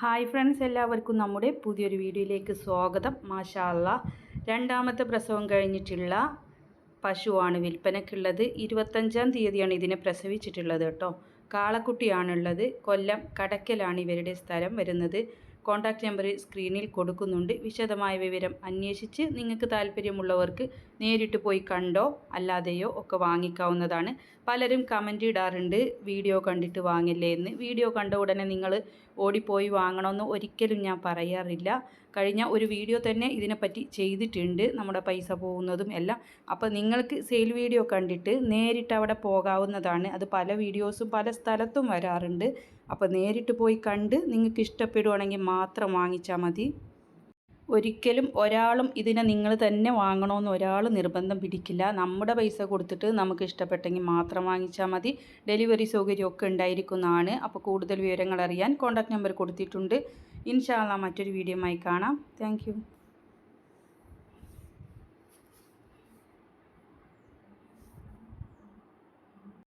Hi friends എല്ലാവർക്കും നമ്മുടെ പുതിയൊരു വീഡിയോയിലേക്ക് സ്വാഗതം. മാഷാല്ല രണ്ടാമത്തെ പ്രസവം കഴിഞ്ഞിട്ടുള്ള പശുവാണ് വിൽപ്പനയ്ക്കുള്ളത് ഇരുപത്തഞ്ചാം തീയതിയാണ് ഇതിനെ പ്രസവിച്ചിട്ടുള്ളത് കേട്ടോ. കാളക്കുട്ടിയാണുള്ളത്. കൊല്ലം കടക്കലാണ് ഇവരുടെ സ്ഥലം വരുന്നത്. കോൺടാക്റ്റ് നമ്പർ സ്ക്രീനിൽ കൊടുക്കുന്നുണ്ട്. വിശദമായ വിവരം അന്വേഷിച്ച് നിങ്ങൾക്ക് താല്പര്യമുള്ളവർക്ക് നേരിട്ട് പോയി കണ്ടോ അല്ലാതെയോ ഒക്കെ വാങ്ങിക്കാവുന്നതാണ്. പലരും കമന്റ് ഇടാറുണ്ട് വീഡിയോ കണ്ടിട്ട് വാങ്ങില്ലേ എന്ന്. വീഡിയോ കണ്ട ഉടനെ നിങ്ങൾ ഓടിപ്പോയി വാങ്ങണമെന്ന് ഒരിക്കലും ഞാൻ പറയാറില്ല. കഴിഞ്ഞ ഒരു വീഡിയോ തന്നെ ഇതിനെപ്പറ്റി ചെയ്തിട്ടുണ്ട്. നമ്മുടെ പൈസ പോകുന്നതും എല്ലാം. അപ്പോൾ നിങ്ങൾക്ക് സെയിൽ വീഡിയോ കണ്ടിട്ട് നേരിട്ട് അവിടെ പോകാവുന്നതാണ്. അത് പല വീഡിയോസും പല സ്ഥലത്തും വരാറുണ്ട്. അപ്പോൾ നേരിട്ട് പോയി കണ്ട് നിങ്ങൾക്ക് ഇഷ്ടപ്പെടുവാണെങ്കിൽ മാത്രം വാങ്ങിച്ചാൽ മതി. ഒരിക്കലും ഒരാളും ഇതിനെ നിങ്ങൾ തന്നെ വാങ്ങണമെന്ന് ഒരാൾ നിർബന്ധം പിടിക്കില്ല. നമ്മുടെ പൈസ കൊടുത്തിട്ട് നമുക്ക് ഇഷ്ടപ്പെട്ടെങ്കിൽ മാത്രം വാങ്ങിച്ചാൽ മതി. ഡെലിവറി സൗകര്യമൊക്കെ ഉണ്ടായിരിക്കുന്നതാണ്. അപ്പോൾ കൂടുതൽ വിവരങ്ങൾ അറിയാൻ കോൺടാക്ട് നമ്പർ കൊടുത്തിട്ടുണ്ട്. ഇൻഷാല്ല മറ്റൊരു വീഡിയോ കാണാം. താങ്ക്